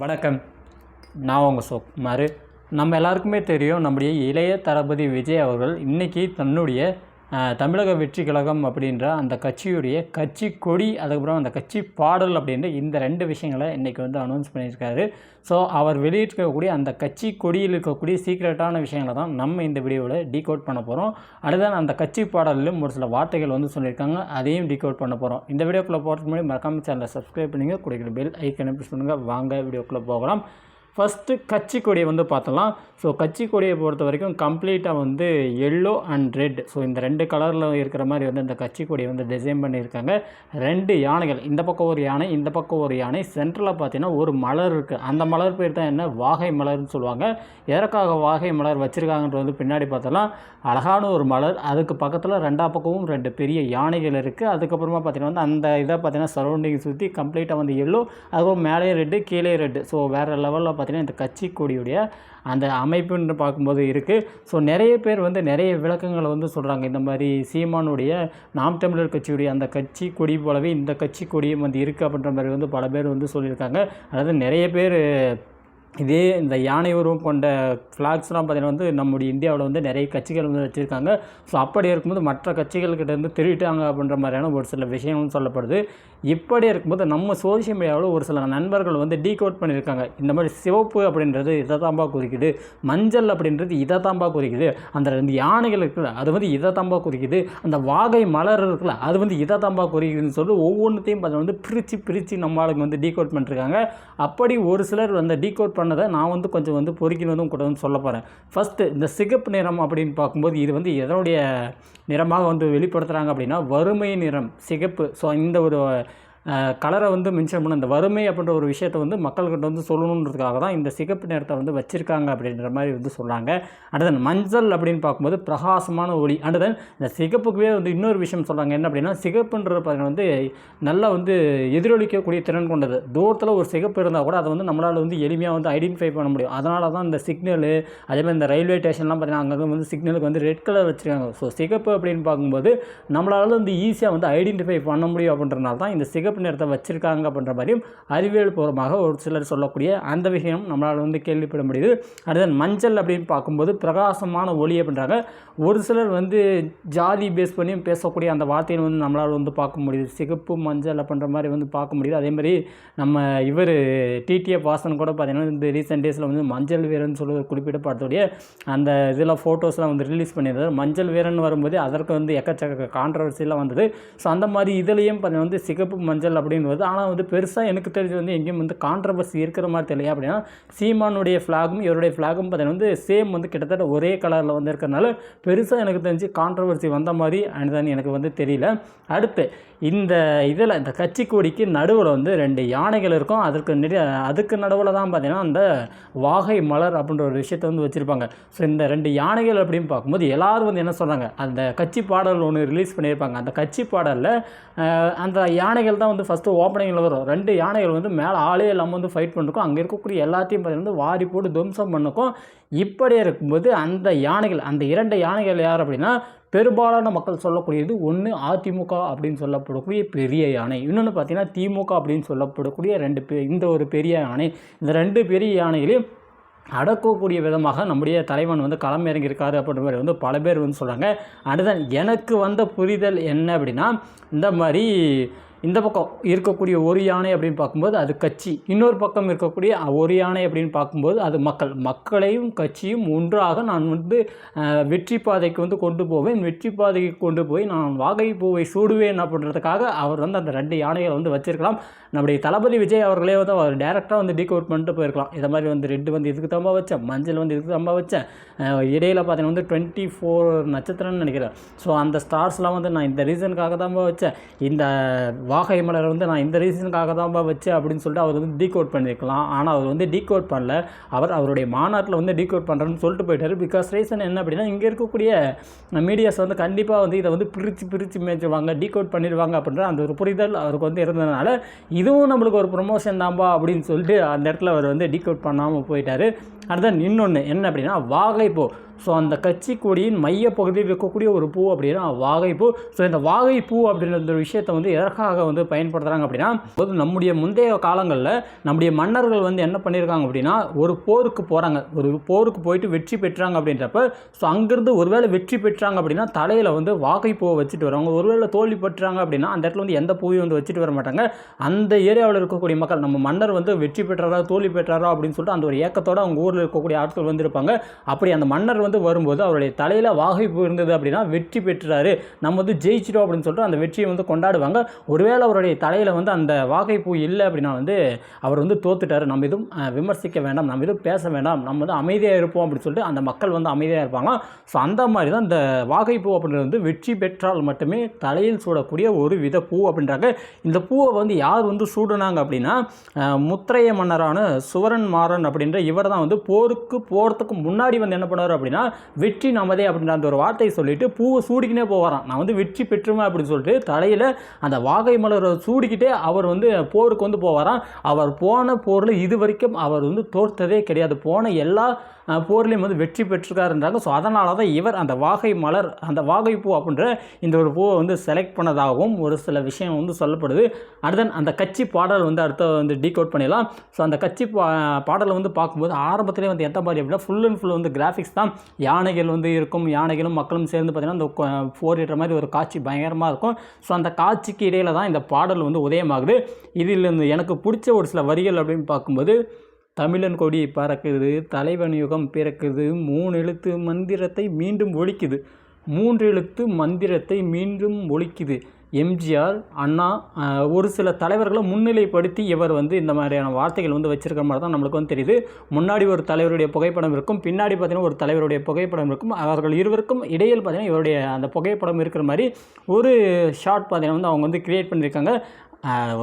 வணக்கம். நான் உங்கள் சோக்குமார் நம்ம எல்லாருக்குமே தெரியும் நம்முடைய இளைய தளபதி விஜய் அவர்கள் இன்றைக்கி தன்னுடைய தமிழக வெற்றி கழகம் அப்படின்ற அந்த கட்சியுடைய கட்சி கொடி அதுக்கப்புறம் அந்த கட்சி பாடல் அப்படின்ற இந்த ரெண்டு விஷயங்களை இன்றைக்கி வந்து அனௌன்ஸ் பண்ணியிருக்காரு. ஸோ அவர் வெளியிட்டிருக்கக்கூடிய அந்த கட்சி கொடியில் இருக்கக்கூடிய சீக்ரெட்டான விஷயங்களை தான் நம்ம இந்த வீடியோவில் டீகோட் பண்ண போகிறோம் அடுத்த அந்த கட்சி பாடலிலும் ஒரு சில வார்த்தைகள் வந்து சொல்லியிருக்காங்க. அதையும் டீகோட் பண்ண போகிறோம் இந்த வீடியோக்குள்ளே போகிறதுக்கு முன்னாடி மறக்காம சேனலை சப்ஸ்கிரைப் பண்ணிங்க. கொடுக்குற பெல் ஐக்கனை ப்ரெஸ் பண்ணுங்கள் வாங்க வீடியோக்குள்ளே போகலாம். ஃபஸ்ட்டு கட்சி கொடியை வந்து பார்த்தலாம். ஸோ கட்சி கொடியை பொறுத்த வரைக்கும் கம்ப்ளீட்டாக வந்து எல்லோ அண்ட் ரெட் ஸோ இந்த ரெண்டு கலரில் இருக்கிற மாதிரி வந்து இந்த கட்சி கொடியை வந்து டிசைன் பண்ணியிருக்காங்க. ரெண்டு யானைகள். இந்த பக்கம் ஒரு யானை இந்த பக்கம் ஒரு யானை. சென்டரில் பார்த்தீங்கன்னா ஒரு மலர் இருக்குது அந்த மலர் பேர் தான் என்ன? வாகை மலர்னு சொல்லுவாங்க. எதற்காக வாகை மலர் வச்சுருக்காங்கன்றது வந்து பின்னாடி பார்த்தலாம். அழகான ஒரு மலர். அதுக்கு பக்கத்தில் ரெண்டா பக்கமும் ரெண்டு பெரிய யானைகள் இருக்குது அதுக்கப்புறமா பார்த்தீங்கன்னா வந்து அந்த இதை பார்த்தீங்கன்னா சரௌண்டிங் சுற்றி கம்ப்ளீட்டாக வந்து எல்லோ அதுவும் மேலேயும் ரெட்டு கீழே ரெட்டு ஸோ வேறு லெவலில் பார்த்திங்கன்னா இந்த கட்சி கொடியுடைய அந்த அமைப்புன்னு பார்க்கும்போது இருக்குது ஸோ நிறைய பேர் வந்து நிறைய விளக்கங்களை வந்து சொல்கிறாங்க இந்த மாதிரி சீமானுடைய நாம் தமிழர் கட்சியுடைய அந்த கட்சி கொடி போலவே இந்த கட்சி கொடியும் வந்து இருக்குது அப்படின்ற மாதிரி வந்து பல பேர் வந்து சொல்லியிருக்காங்க. அதாவது நிறைய பேர் இதே இந்த யானை உருவம் கொண்ட ஃப்ளாக்ஸ்லாம் பார்த்திங்கன்னா வந்து நம்முடைய இந்தியாவில் வந்து நிறைய கட்சிகள் வந்து வச்சுருக்காங்க. ஸோ அப்படி இருக்கும்போது மற்ற கட்சிகள்கிட்ட இருந்து திருட்டாங்க அப்படின்ற மாதிரியான ஒரு சில விஷயங்களும் சொல்லப்படுது. இப்படி இருக்கும்போது நம்ம சோசியல் மீடியாவில் ஒரு சில நண்பர்கள் வந்து டீகோட் பண்ணியிருக்காங்க. இந்த மாதிரி சிவப்பு அப்படின்றது இதை தாம்பா குறிக்குது மஞ்சள் அப்படின்றது இதை தாம்பா குறிக்குது அந்த ரெண்டு யானைகள் இருக்குல்ல அது வந்து இதை தாம்பா குறிக்குது அந்த வாகை மலர் இருக்குல்ல அது வந்து இதை தாம்பா குறிக்குதுன்னு சொல்லி ஒவ்வொன்றுத்தையும் பார்த்தீங்கன்னா வந்து பிரித்து பிரித்து நம்ம ஆளுங்க வந்து டீகோட் பண்ணிருக்காங்க. அப்படி ஒரு சிலர் வந்து டீகோட் பண்ணதை நான் வந்து கொஞ்சம் வந்து பொறுக்கினதும் கூட வந்து சொல்ல போகிறேன் ஃபஸ்ட்டு இந்த சிகப்பு நிறம் அப்படின்னு பார்க்கும்போது இது வந்து எதனுடைய நிறமாக வந்து வெளிப்படுத்துகிறாங்க அப்படின்னா வறுமை நிறம் சிகப்பு. ஸோ இந்த ஒரு கலரை வந்து மென்ஷன் பண்ண இந்த வறுமை அப்படின்ற ஒரு விஷயத்தை வந்து மக்கள்கிட்ட வந்து சொல்லணுன்றதுக்காக தான் இந்த சிகப்பு நிறத்தை வந்து வச்சுருக்காங்க அப்படின்ற மாதிரி வந்து சொல்கிறாங்க அடுத்தது மஞ்சள் அப்படின்னு பார்க்கும்போது பிரகாசமான ஒளி. அடுத்தது இந்த சிகப்புக்குவே வந்து இன்னொரு விஷயம் சொல்கிறாங்க என்ன அப்படின்னா சிகப்புன்றது பார்த்தீங்கன்னா வந்து நல்லா வந்து எதிரொலிக்கக்கூடிய திறன் கொண்டது. தூரத்தில் ஒரு சிகப்பு இருந்தால் கூட அதை வந்து நம்மளால் வந்து எளிமையாக வந்து ஐடென்டிஃபை பண்ண முடியும். அதனால தான் இந்த சிக்னலு அதே மாதிரி இந்த ரயில்வே ஸ்டேஷன்லாம் பார்த்தீங்கன்னா அங்கே வந்து சிக்னலுக்கு வந்து ரெட் கலர் வச்சுருக்காங்க. ஸோ சிகப்பு அப்படின்னு பார்க்கும்போது நம்மளால் வந்து ஈஸியாக வந்து ஐடென்டிஃபை பண்ண முடியும் அப்படின்றனால தான் இந்த சிகப்பு நிறத்தை வச்சுருக்காங்க அப்படின்ற மாதிரியும் அறிவியல் பூர்வமாக ஒரு சிலர் சொல்லக்கூடிய அந்த விஷயம் நம்மளால் வந்து கேள்விப்பட முடியுது. அடுத்த மஞ்சள் அப்படின்னு பார்க்கும்போது பிரகாசமான ஒளி அப்படின்றாங்க. ஒரு சிலர் வந்து ஜாதி பேஸ் பண்ணி பேசக்கூடிய அந்த வார்த்தையை வந்து நம்மளால் வந்து பார்க்க முடியுது. சிகப்பு மஞ்சள் அப்படின்ற மாதிரி வந்து பார்க்க முடியுது. அதேமாதிரி நம்ம இவர் டிடிஎஃப் வாசன் கூட பார்த்தீங்கன்னா இந்த ரீசெண்ட் டேஸில் வந்து மஞ்சள் வீரன் சொல்லி குறிப்பிட்ட படத்துடைய அந்த இதில் ஃபோட்டோஸ்லாம் வந்து ரிலீஸ் பண்ணியிருந்தார். மஞ்சள் வீரன் வரும்போது அதற்கு வந்து எக்கச்சக்க கான்ட்ரவர்சிலாம் வந்தது. ஸோ அந்த மாதிரி இதுலேயும் பார்த்தீங்கன்னா வந்து சிகப்பு மஞ்சள் அப்படின்னு வருது ஆனால் வந்து பெருசாக எனக்கு தெரிஞ்சு வந்து எங்கேயும் வந்து கான்ட்ரவர்சி இருக்கிற மாதிரி தெரியல அப்படின்னா சீமானுடைய ஃப்ளாகும் இவருடைய ஃப்ளாகும் பார்த்தீங்கன்னா வந்து சேம் வந்து கிட்டத்தட்ட ஒரே கலரில் வந்து இருக்கிறனால பெருசாக எனக்கு தெரிஞ்சு கான்ட்ரவர்சி வந்த மாதிரி அண்ட் தான் எனக்கு வந்து தெரியல. அடுத்து இந்த இதில் இந்த கட்சி கொடிக்கு நடுவில் வந்து ரெண்டு யானைகள் இருக்கும். அதற்கு நிறைய அதுக்கு நடுவில் தான் பார்த்தீங்கன்னா அந்த வாகை மலர் அப்படின்ற ஒரு விஷயத்தை வந்து வச்சுருப்பாங்க. ஸோ இந்த ரெண்டு யானைகள் அப்படின்னு பார்க்கும்போது எல்லோரும் வந்து என்ன சொல்கிறாங்க அந்த கட்சி பாடல் ஒன்று ரிலீஸ் பண்ணியிருப்பாங்க. அந்த கட்சி பாடலில் அந்த யானைகள் தான் வந்து ஃபஸ்ட்டு ஓப்பனிங்கில் வரும். ரெண்டு யானைகள் வந்து மேலே ஆளே இல்லாமல் வந்து ஃபைட் பண்ணிருக்கும் அங்கே இருக்கக்கூடிய எல்லாத்தையும் பார்த்தீங்கன்னா வந்து வாரி போட்டு துவம்சம் பண்ணுக்கும். இப்படி இருக்கும்போது அந்த யானைகள் அந்த இரண்டு யானைகள் யார் அப்படின்னா பெரும்பாலான மக்கள் சொல்லக்கூடியது ஒன்று அதிமுக அப்படின்னு சொல்லப்படக்கூடிய பெரிய யானை. இன்னொன்று பார்த்தீங்கன்னா திமுக அப்படின்னு சொல்லப்படக்கூடிய ரெண்டு பே இந்த ஒரு பெரிய யானை. இந்த ரெண்டு பெரிய யானைகளையும் அடக்கக்கூடிய விதமாக நம்முடைய தலைவன் வந்து களம் இறங்கியிருக்காரு அப்படின்ற மாதிரி வந்து பல பேர் வந்து சொல்கிறாங்க அடுத்த எனக்கு வந்த புரிதல் என்ன அப்படின்னா இந்த மாதிரி இந்த பக்கம் இருக்கக்கூடிய ஒரு யானை அப்படின்னு பார்க்கும்போது அது கட்சி. இன்னொரு பக்கம் இருக்கக்கூடிய ஒரு யானை அப்படின்னு பார்க்கும்போது அது மக்கள். மக்களையும் கட்சியும் ஒன்றாக நான் வந்து வெற்றி பாதைக்கு வந்து கொண்டு போவேன். வெற்றி பாதைக்கு கொண்டு போய் நான் வாகை பூவை சூடுவேன் அப்படின்றதுக்காக அவர் வந்து அந்த ரெண்டு யானைகளை வந்து வச்சிருக்கலாம். நம்முடைய தளபதி விஜய் அவர்களே வந்து அவர் டேரெக்டாக வந்து டீகோட் பண்ணிட்டு போயிருக்கலாம். இதை மாதிரி வந்து ரெட்டு வந்து இதுக்கு தம்பா வச்சேன்? மஞ்சள் வந்து இதுக்கு தம்பா வச்சேன்? இடையில் பார்த்தீங்கன்னா வந்து டுவெண்ட்டி ஃபோர் நட்சத்திரம்னு நினைக்கிறேன். ஸோ அந்த ஸ்டார்ஸ்லாம் வந்து நான் இந்த ரீசனுக்காக தான் வச்சேன். இந்த வாகை மலர் வந்து நான் இந்த ரீசனுக்காக தான்ப்பா வச்சேன் அப்படின்னு சொல்லிட்டு அவர் வந்து டீகோட் பண்ணியிருக்கலாம் ஆனால் அவர் வந்து டீகோட் பண்ணல. அவர் அவருடைய மாநாட்டில் வந்து டீகோட் பண்ணுறேன்னு சொல்லிட்டு போயிட்டாரு. பிகாஸ் ரீசன் என்ன அப்படின்னா இங்கே இருக்கக்கூடிய மீடியாஸ் வந்து கண்டிப்பாக வந்து இதை வந்து பிரித்து பிரித்து மேய்ச்சுவாங்க டீகோட் பண்ணிடுவாங்க அப்படின்ற அந்த ஒரு புரிதல் அவருக்கு வந்து இருந்ததுனால இதுவும் நம்மளுக்கு ஒரு ப்ரொமோஷன் தான்பா அப்படின்னு சொல்லிட்டு அந்த இடத்துல அவர் வந்து டீகோட் பண்ணாமல் போயிட்டார். அடுத்த இன்னொன்று என்ன அப்படின்னா வாகைப்போ ஸோ அந்த கட்சி கொடியின் மைய பகுதியில் இருக்கக்கூடிய ஒரு பூ அப்படின்னா வாகைப்பூ. ஸோ இந்த வாகைப்பூ அப்படின்ற ஒரு விஷயத்தை வந்து எதற்காக வந்து பயன்படுத்துகிறாங்க அப்படின்னா போது நம்முடைய முந்தைய காலங்களில் நம்முடைய மன்னர்கள் வந்து என்ன பண்ணியிருக்காங்க அப்படின்னா ஒரு போருக்கு போகிறாங்க ஒரு போருக்கு போயிட்டு வெற்றி பெற்றாங்க அப்படின்றப்ப ஸோ அங்கேருந்து ஒருவேளை வெற்றி பெற்றாங்க அப்படின்னா தலையில் வந்து வாகைப்பூவை வச்சுட்டு வருவாங்க. ஒருவேளை தோல்வி பெற்றாங்க அப்படின்னா அந்த இடத்துல வந்து எந்த பூவையும் வந்து வச்சுட்டு வர மாட்டாங்க. அந்த ஏரியாவில் இருக்கக்கூடிய மக்கள் நம்ம மன்னர் வந்து வெற்றி பெற்றாரா தோல்வி பெற்றாரா அப்படின்னு சொல்லிட்டு அந்த ஒரு ஏக்கத்தோட அவங்க ஊரில் இருக்கக்கூடிய ஆட்கள் வந்து இருப்பாங்க. அப்படி அந்த மன்னர் வந்து வரும்போது அவருடைய தலையில் வாகைப்பு இருந்தது அப்படின்னா வெற்றி பெற்றாரு. நம்ம வந்து ஜெயிச்சிட்டோம் அப்படின்னு சொல்லிட்டு அந்த வெற்றியை வந்து கொண்டாடுவாங்க. ஒருவேளை அவருடைய தலையில் வந்து அந்த வாகைப்பூ இல்லை அப்படின்னா வந்து அவர் வந்து தோத்துட்டார். நம்ம எதுவும் விமர்சிக்க வேண்டாம். நம்ம எதுவும் பேச வேண்டாம். நம்ம வந்து அமைதியாக இருப்போம் அப்படின்னு சொல்லிட்டு அந்த மக்கள் வந்து அமைதியாக இருப்பாங்க ஸோ அந்த மாதிரி தான் இந்த வாகைப்பூ அப்படின்றது வந்து வெற்றி பெற்றால் மட்டுமே தலையில் சூடக்கூடிய ஒரு வித பூ அப்படின்றாங்க. இந்த பூவை வந்து யார் வந்து சூடுனாங்க அப்படின்னா முத்திரைய மன்னரான சுவரன் மாறன் அப்படின்ற இவர் தான் வந்து போருக்கு போகிறதுக்கு முன்னாடி வந்து என்ன பண்ணார் அப்படின்னா வெற்றி நமதே அப்படின்ற அந்த ஒரு வார்த்தையை சொல்லிட்டு பூவை சூடிக்கினே போகிறான் நான் வந்து வெற்றி பெற்றுமே அப்படின்னு சொல்லிட்டு தலையில் அந்த வாகை மலரை சூடிக்கிட்டே அவர் வந்து போருக்கு வந்து போவாராம். அவர் போன போரில் இது வரைக்கும் அவர் வந்து தோற்றதே கிடையாது. போன எல்லா போர்லேயும் வந்து வெற்றி பெற்றிருக்காருன்றாங்க. ஸோ அதனால தான் இவர் அந்த வாகை மலர் அந்த வாகை பூ அப்படின்ற இந்த ஒரு பூவை வந்து செலக்ட் பண்ணதாகவும் ஒரு சில விஷயம் வந்து சொல்லப்படுது. அடுத்த அந்த கட்சி பாடல் வந்து அடுத்த வந்து டீகோட் பண்ணிடலாம். ஸோ அந்த கட்சி பா பாடலை வந்து பார்க்கும்போது ஆரம்பத்திலே வந்து எந்த மாதிரி அப்படின்னா ஃபுல் அண்ட் ஃபுல் வந்து கிராஃபிக்ஸ் தான் யானைகள் வந்து இருக்கும் யானைகளும் மக்களும் சேர்ந்து பார்த்திங்கன்னா அந்த போரிடுற மாதிரி ஒரு காட்சி பயங்கரமாக இருக்கும். ஸோ அந்த காட்சிக்கு இடையில தான் இந்த பாடல் வந்து உதயமாகுது. இதில் இருந்து எனக்கு பிடிச்ச ஒரு சில வரிகள் அப்படின்னு பார்க்கும்போது தமிழன் கொடி பறக்குது தலைவன் யுகம் பிறக்குது மூணு எழுத்து மந்திரத்தை மீண்டும் ஒழிக்குது மூன்று எழுத்து மந்திரத்தை மீண்டும் ஒழிக்குது எம்ஜிஆர் அண்ணா ஒரு சில தலைவர்களை முன்னிலைப்படுத்தி இவர் வந்து இந்த மாதிரியான வார்த்தைகள் வந்து வச்சிருக்கிற மாதிரி தான் நம்மளுக்கு வந்து தெரியுது. முன்னாடி ஒரு தலைவருடைய புகைப்படம் இருக்கும் பின்னாடி பார்த்தீங்கன்னா ஒரு தலைவருடைய புகைப்படம் இருக்கும். அவர்கள் இருவருக்கும் இடையில் பார்த்தீங்கன்னா இவருடைய அந்த புகைப்படம் இருக்கிற மாதிரி ஒரு ஷார்ட் பார்த்தீங்கன்னா வந்து அவங்க வந்து கிரியேட் பண்ணியிருக்காங்க.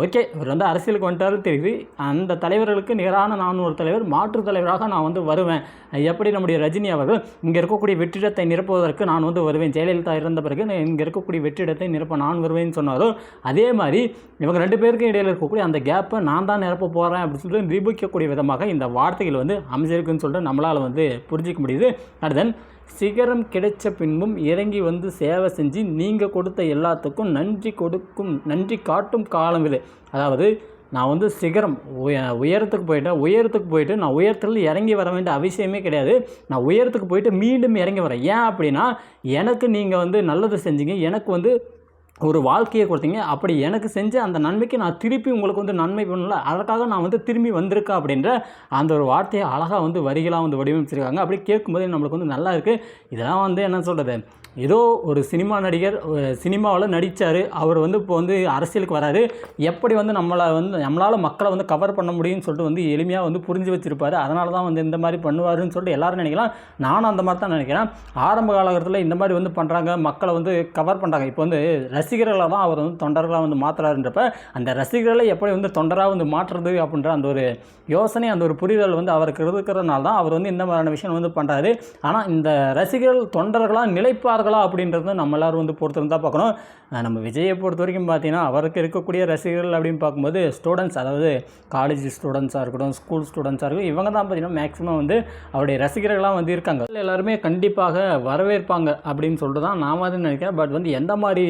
ஓகே. இவர் வந்து அரசியலுக்கு வந்துட்டாரு தெரியுது. அந்த தலைவர்களுக்கு நிகரான நான் ஒரு தலைவர் மாற்று தலைவராக நான் வந்து வருவேன். எப்படி நம்முடைய ரஜினி அவர்கள் இங்கே இருக்கக்கூடிய வெற்றிடத்தை நிரப்புவதற்கு நான் வந்து வருவேன். ஜெயலலிதா இறந்த பிறகு இங்கே இருக்கக்கூடிய வெற்றிடத்தை நிரப்ப நான் வருவேன்னு சொன்னாரோ அதே மாதிரி இவங்க ரெண்டு பேருக்கும் இடையில் இருக்கக்கூடிய அந்த கேப்பை நான் தான் நிரப்ப போகிறேன் அப்படின்னு சொல்லிட்டு நிரூபிக்கக்கூடிய விதமாக இந்த வார்த்தைகள் வந்து அமைஞ்சிருக்குன்னு சொல்லிட்டு நம்மளால் வந்து புரிஞ்சிக்க முடியுது. அடுத்தன் சிகரம் கிடைச்ச பின்பும் இறங்கி வந்து சேவை செஞ்சு நீங்கள் கொடுத்த எல்லாத்துக்கும் நன்றி கொடுக்கும் நன்றி காட்டும் காலம் இது அதாவது நான் வந்து சிகரம் உய உயரத்துக்கு போயிட்டேன் உயரத்துக்கு போயிட்டு நான் உயரத்தில் இறங்கி வர வேண்டிய அவசியமே கிடையாது. நான் உயரத்துக்கு போயிட்டு மீண்டும் இறங்கி வரேன். ஏன் அப்படின்னா எனக்கு நீங்கள் வந்து நல்லது செஞ்சீங்க எனக்கு வந்து ஒரு வாழ்க்கையை கொடுத்தீங்க. அப்படி எனக்கு செஞ்ச அந்த நன்மைக்கு நான் திருப்பி உங்களுக்கு வந்து நன்மை பண்ணல. அதற்காக நான் வந்து திரும்பி வந்திருக்கேன் அப்படின்ற அந்த ஒரு வார்த்தையை அழகாக வந்து வரிகளாக வந்து வடிவமைச்சிருக்காங்க. அப்படி கேட்கும்போது நம்மளுக்கு வந்து நல்லா இருக்குது இதெல்லாம் வந்து என்ன சொல்கிறது ஏதோ ஒரு சினிமா நடிகர் சினிமாவில் நடித்தார் அவர் வந்து இப்போ வந்து அரசியலுக்கு வராரு. எப்படி வந்து நம்மளை வந்து நம்மளால் மக்களை வந்து கவர் பண்ண முடியும்னு சொல்லிட்டு வந்து எளிமையாக வந்து புரிஞ்சு வச்சுருப்பார். அதனால தான் வந்து இந்த மாதிரி பண்ணுவாருன்னு சொல்லிட்டு எல்லோரும் நினைக்கலாம். நானும் அந்த மாதிரி தான் நினைக்கிறேன். ஆரம்ப காலகட்டத்தில் இந்த மாதிரி வந்து பண்ணுறாங்க மக்களை வந்து கவர் பண்ணுறாங்க இப்போ வந்து ரசிகர்களை தான் அவர் வந்து தொண்டர்களாக வந்து மாற்றுறாருன்றப்ப அந்த ரசிகர்களை எப்படி வந்து தொண்டராக வந்து மாற்றுறது அப்படின்ற அந்த ஒரு யோசனை அந்த ஒரு புரிதல் வந்து அவருக்கு இருக்கிறதுனால தான் அவர் வந்து இந்த மாதிரியான விஷயம் வந்து பண்ணுறாரு ஆனால் இந்த ரசிகர்கள் தொண்டர்களாக நிலைப்பார்கள் அப்படின்றது நம்ம எல்லாரும் வந்து பொறுத்திருந்து தான் பார்க்கணும் நம்ம விஜயை பொறுத்த வரைக்கும் பார்த்தீங்கன்னா அவருக்கு இருக்கக்கூடிய ரசிகர்கள் அப்படின்னு பார்க்கும்போது ஸ்டூடெண்ட்ஸ் அதாவது காலேஜ் ஸ்டூடெண்ட்ஸாக இருக்கட்டும் ஸ்கூல் ஸ்டூடெண்ட்ஸாக இருக்கட்டும் இவங்க தான் பார்த்தீங்கன்னா மேக்ஸிமம் வந்து அவருடைய ரசிகர்களாக வந்து இருக்காங்க. எல்லாருமே கண்டிப்பாக வரவேற்பாங்க அப்படின்னு சொல்லிட்டு தான் நான் வந்து நினைக்கிறேன். பட் வந்து எந்த மாதிரி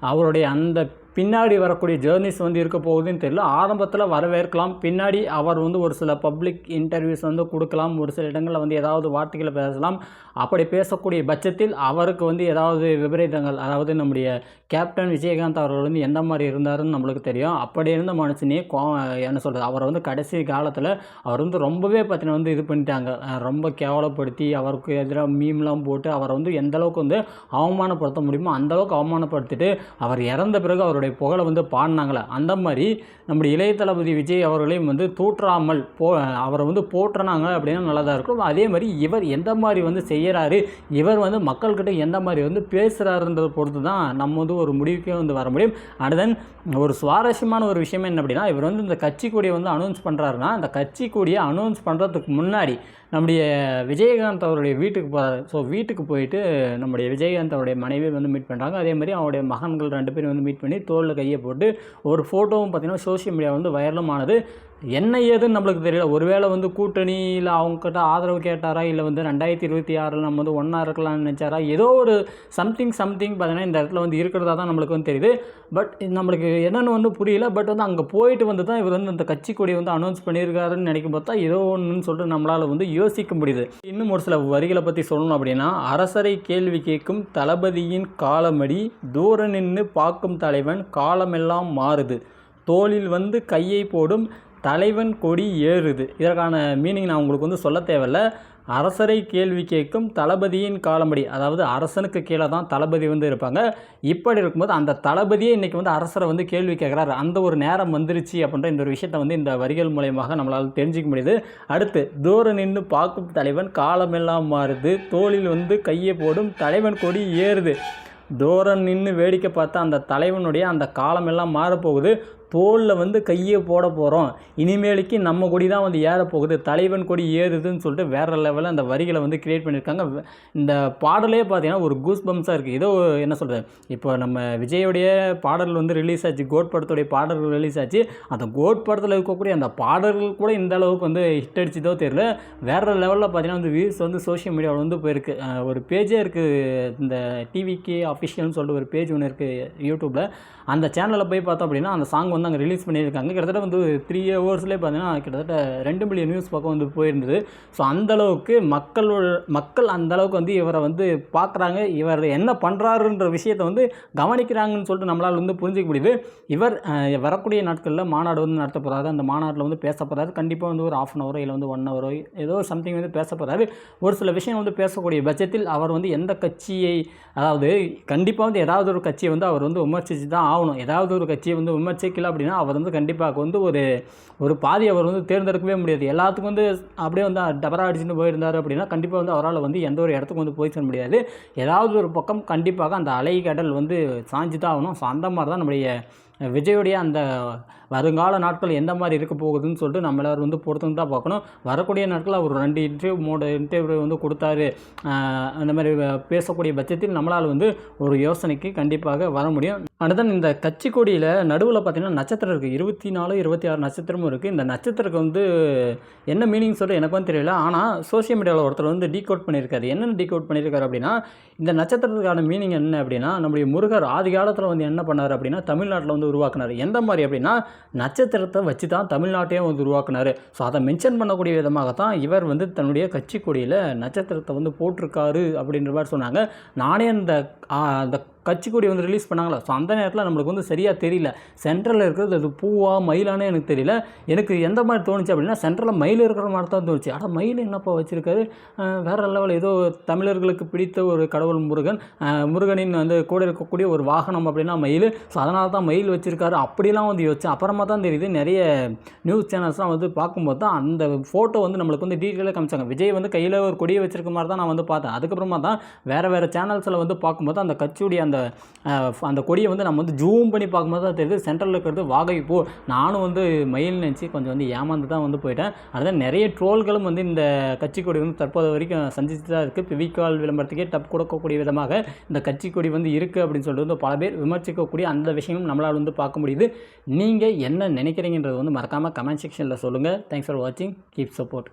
அவருடைய அந்த பின்னாடி வரக்கூடிய ஜேர்னிஸ் வந்து இருக்க போகுதுன்னு தெரியல. ஆரம்பத்தில் வரவேற்கலாம். பின்னாடி அவர் வந்து ஒரு சில பப்ளிக் இன்டர்வியூஸ் வந்து கொடுக்கலாம். ஒரு சில இடங்களில் வந்து ஏதாவது வார்த்தைகளை பேசலாம். அப்படி பேசக்கூடிய பட்சத்தில் அவருக்கு வந்து ஏதாவது விபரீதங்கள் அதாவது நம்முடைய கேப்டன் விஜயகாந்த் அவர்கள் வந்து எந்த மாதிரி இருந்தாருன்னு நம்மளுக்கு தெரியும். அப்படி இருந்த மனுஷனே கோ என்ன சொல்கிறது அவரை வந்து கடைசி காலத்தில் அவர் வந்து ரொம்பவே பார்த்தீங்கன்னா வந்து இது பண்ணிட்டாங்க. ரொம்ப கேவலப்படுத்தி அவருக்கு எதிராக மீம்லாம் போட்டு அவரை வந்து எந்த அளவுக்கு வந்து அவமானப்படுத்த முடியுமோ அந்த அளவுக்கு அவமானப்படுத்திட்டு அவர் இறந்த பிறகு அவருடைய புகழை வந்து பாடினாங்களே அந்த மாதிரி நம்முடைய இளைய தளபதி விஜய் அவர்களையும் வந்து தூற்றாமல் போ அவரை வந்து போற்றுனாங்க அப்படின்னா நல்லதாக இருக்கும். அதே மாதிரி இவர் எந்த மாதிரி வந்து செய்கிறாரு இவர் வந்து மக்கள்கிட்ட எந்த மாதிரி வந்து பேசுகிறாருன்றதை பொறுத்து தான் நம்ம வந்து ஒரு முடிவுக்கே வந்து வர முடியும். அண்ட் தென் ஒரு சுவாரஸ்யமான ஒரு விஷயம் என்ன அப்படின்னா இவர் வந்து இந்த கட்சி கொடியை வந்து அனௌன்ஸ் பண்ணுறாருன்னா அந்த கட்சி கொடியை அனௌன்ஸ் பண்ணுறதுக்கு முன்னாடி நம்முடைய விஜயகாந்த் அவருடைய வீட்டுக்கு போகிறாரு ஸோ வீட்டுக்கு போயிட்டு நம்முடைய விஜயகாந்த் அவருடைய மனைவி வந்து மீட் பண்ணுறாங்க அதே மாதிரி அவருடைய மகன்கள் ரெண்டு பேரும் வந்து மீட் பண்ணி தோளில் கையை போட்டு ஒரு ஃபோட்டோவும் பார்த்திங்கன்னா சோஷியல் மீடியா வந்து வைரலும் ஆனது. என்ன ஏதுன்னு நம்மளுக்கு தெரியல. ஒருவேளை வந்து கூட்டணியில் அவங்கக்கிட்ட ஆதரவு கேட்டாரா இல்லை வந்து ரெண்டாயிரத்தி இருபத்தி ஆறில் நம்ம வந்து ஒன்றா இருக்கலாம்னு நினச்சாரா ஏதோ ஒரு சம்திங் சம்திங் பார்த்தீங்கன்னா இந்த இடத்துல வந்து இருக்கிறதா தான் நம்மளுக்கு வந்து தெரியுது. பட் நம்மளுக்கு என்னென்னு வந்து புரியல. பட் வந்து அங்கே போயிட்டு வந்து தான் இவர் வந்து அந்த கட்சி கொடியை வந்து அனௌன்ஸ் பண்ணியிருக்காருன்னு நினைக்கும் பார்த்தா ஏதோ ஒன்றுன்னு சொல்லிட்டு நம்மளால் வந்து யோசிக்க முடியுது. இன்னும் ஒரு சில வரிகளை பற்றி சொல்லணும் அப்படின்னா அரசரை கேள்வி கேட்கும் தளபதியின் காலமடி தூர நின்று பார்க்கும் தலைவன் காலமெல்லாம் மாறுது. தோளில் வந்து கையை போடும் தலைவன் கொடி ஏறுது. இதற்கான மீனிங் நான் உங்களுக்கு வந்து சொல்ல தேவையில்ல. அரசரை கேள்வி கேட்கும் தளபதியின் காலம்படி அதாவது அரசனுக்கு கீழே தான் தளபதி வந்து இருப்பாங்க. இப்படி இருக்கும்போது அந்த தளபதியே இன்றைக்கி வந்து அரசரை வந்து கேள்வி கேட்குறாரு. அந்த ஒரு நேரம் வந்துருச்சு அப்படின்ற இந்த ஒரு விஷயத்தை வந்து இந்த வரிகள் மூலயமாக நம்மளால் தெரிஞ்சிக்க முடியுது. அடுத்து தூர நின்று பார்க்கும் தலைவன் காலமெல்லாம் மாறுது. தோளில் வந்து கையை போடும் தலைவன் கொடி ஏறுது. தூரம் நின்று வேடிக்கை பார்த்தா அந்த தலைவனுடைய அந்த காலமெல்லாம் மாறப்போகுது. தோளில் வந்து கையை போட போகிறோம் இனிமேலுக்கு நம்ம கொடி தான் வந்து ஏறப்போகுது தலைவன் கொடி ஏறுதுன்னு சொல்லிட்டு வேறு லெவலில் அந்த வரிகளை வந்து கிரியேட் பண்ணியிருக்காங்க இந்த பாடலே பார்த்தீங்கன்னா ஒரு கூஸ் பம்ஸாக இருக்குது ஏதோ என்ன சொல்கிறது இப்போ நம்ம விஜயோடைய பாடல் வந்து ரிலீஸ் ஆச்சு. கோட் படத்துடைய பாடல்கள் ரிலீஸ் ஆச்சு. அந்த கோட் படத்தில் இருக்கக்கூடிய அந்த பாடல்கள் கூட இந்த அளவுக்கு வந்து ஹிட் அடிச்சதோ தெரியல. வேறு லெவலில் பார்த்தீங்கன்னா வந்து வியூஸ் வந்து சோஷியல் மீடியாவில் வந்து போயிருக்கு. ஒரு பேஜே இருக்குது இந்த டிவிக்கு அஃபிஷியல்னு சொல்லிட்டு ஒரு பேஜ் ஒன்று இருக்குது யூடியூப்பில் அந்த சேனலில் போய் பார்த்தோம் அப்படின்னா அந்த சாங் வந்து அங்கே ரிலீஸ் பண்ணியிருக்காங்க. கிட்டத்தட்ட வந்து த்ரீ ஹவர்ஸ்லேயே பார்த்தீங்கன்னா கிட்டத்தட்ட ரெண்டு மில்லியன் நியூஸ் பக்கம் வந்து போயிருந்தது. ஸோ அந்தளவுக்கு மக்கள் மக்கள் அந்தளவுக்கு வந்து இவரை வந்து பார்க்குறாங்க இவர் என்ன பண்ணுறாருன்ற விஷயத்தை வந்து கவனிக்கிறாங்கன்னு சொல்லிட்டு நம்மளால் வந்து புரிஞ்சிக்க முடியுது. இவர் வரக்கூடிய நாட்களில் மாநாடு வந்து நடத்த போகிறாரு அந்த மாநாட்டில் வந்து பேச போகிறாரு கண்டிப்பாக வந்து ஒரு ஆஃப் அன் ஹவரோ இல்லை வந்து ஒன் ஹவரோ ஏதோ சம்திங் வந்து பேச போகிறாரு ஒரு சில விஷயம் வந்து பேசக்கூடிய பட்சத்தில் அவர் வந்து எந்த கட்சியை அதாவது கண்டிப்பாக வந்து ஏதாவது ஒரு கட்சியை வந்து அவர் வந்து விமர்சித்து தான் ஆகணும். ஏதாவது ஒரு கட்சியை வந்து விமர்சிக்கல அப்படின்னா அவர் வந்து கண்டிப்பாக வந்து ஒரு ஒரு பாதி அவர் வந்து தேர்ந்தெடுக்கவே முடியாது. எல்லாத்துக்கும் வந்து அப்படியே வந்து டபரா அடிச்சுட்டு போயிருந்தார் அப்படின்னா கண்டிப்பாக வந்து அவரால் வந்து எந்த ஒரு இடத்துக்கும் வந்து போய் செல்ல முடியாது. ஏதாவது ஒரு பக்கம் கண்டிப்பாக அந்த அலை கடல் வந்து சாஞ்சு தான் ஆகணும். ஸோ அந்த மாதிரி தான் நம்முடைய விஜயுடைய அந்த வருங்கால நாட்கள் எந்த மாதிரி இருக்க போகுதுன்னு சொல்லிட்டு நம்ம எல்லோரும் வந்து பொறுத்து தான் பார்க்கணும். வரக்கூடிய நாட்களில் அவர் ரெண்டு இன்டர்வியூ மூணு இன்டர்வியூ வந்து கொடுத்தாரு. அந்த மாதிரி பேசக்கூடிய பட்சத்தில் நம்மளால் வந்து ஒரு யோசனைக்கு கண்டிப்பாக வர முடியும். அடுத்த இந்த கட்சி கொடியில் நடுவில் பார்த்திங்கன்னா நட்சத்திரம் இருக்குது இருபத்தி நாலு இருபத்தி ஆறு நட்சத்திரமும் இருக்குது இந்த நட்சத்திரத்துக்கு வந்து என்ன மீனிங் சொல்லிட்டு எனக்கு வந்து தெரியல ஆனால் சோசியல் மீடியாவில் ஒருத்தர் வந்து டீகோட் பண்ணியிருக்காரு. என்னென்ன டீகோட் பண்ணியிருக்காரு அப்படின்னா இந்த நட்சத்திரத்துக்கான மீனிங் என்ன அப்படின்னா நம்முடைய முருகர் ஆதி காலத்தில் வந்து என்ன பண்ணார் அப்படின்னா தமிழ்நாட்டில் வந்து உருவாக்குனார். எந்த மாதிரி அப்படின்னா நட்சத்திரத்தை வச்சு தான் தமிழ்நாட்டையே வந்து உருவாக்குனார். ஸோ அதை மென்ஷன் பண்ணக்கூடிய விதமாகத்தான் இவர் வந்து தன்னுடைய கட்சி கொடியில் நட்சத்திரத்தை வந்து போட்டிருக்காரு அப்படின்ற மாதிரி சொன்னாங்க. நானே அந்த அந்த கட்சி வந்து ரிலீஸ் பண்ணாங்களா? ஸோ அந்த நேரத்தில் நம்மளுக்கு வந்து சரியாக தெரியல. சென்ட்ரலில் இருக்கிறது அது பூவா மயிலானே எனக்கு தெரியல. எனக்கு எந்த மாதிரி தோணுச்சு அப்படின்னா சென்ட்ரலில் மயில் இருக்கிற மாதிரி தான் தோணுச்சு. ஆனால் மயில் என்னப்பா வச்சுருக்காரு? வேறு லெவல் ஏதோ தமிழர்களுக்கு பிடித்த ஒரு கடவுள் முருகன். முருகனின் வந்து கூட இருக்கக்கூடிய ஒரு வாகனம் அப்படின்னா மயில். ஸோ அதனால தான் மயில் வச்சுருக்காரு. அப்படிலாம் வந்து யோசிச்சு அப்புறமா தான் தெரியுது நிறைய நியூஸ் சேனல்ஸ்லாம் வந்து பார்க்கும்போது தான் அந்த ஃபோட்டோ வந்து நம்மளுக்கு வந்து டீட்டெயிலாக காமிச்சாங்க. விஜய் வந்து கையில் ஒரு கொடியை வச்சிருக்க மாதிரி தான் நான் வந்து பார்த்தேன். அதுக்கப்புறமா தான் வேறு வேறு சேனல்ஸில் வந்து பார்க்கும்போது அந்த கட்சியுடைய அந்த அந்த கொடியை வந்து நம்ம வந்து ஜூம் பண்ணி பார்க்கும்போது தான் தெரியுது. சென்ட்ரலில் இருக்கிறது வாகை பூ. நானும் வந்து மயில் நினச்சி கொஞ்சம் வந்து ஏமாந்து தான் வந்து போயிட்டேன். அதுதான் நிறைய ட்ரோல்களும் வந்து இந்த கட்சி கொடி வந்து தற்போது வரைக்கும் சந்திச்சு தான் இருக்குது பிவிகால் விளம்பரத்துக்கே டப் கொடுக்கக்கூடிய விதமாக இந்த கட்சி கொடி வந்து இருக்குது அப்படின்னு சொல்லிட்டு வந்து பல பேர் விமர்சிக்கக்கூடிய அந்த விஷயமும் நம்மளால் வந்து பார்க்க முடியுது. நீங்கள் என்ன நினைக்கிறீங்கன்றது வந்து மறக்காமல் கமெண்ட் செக்ஷனில் சொல்லுங்கள் தேங்க்ஸ் ஃபார் வாட்சிங் கீப் சப்போர்ட்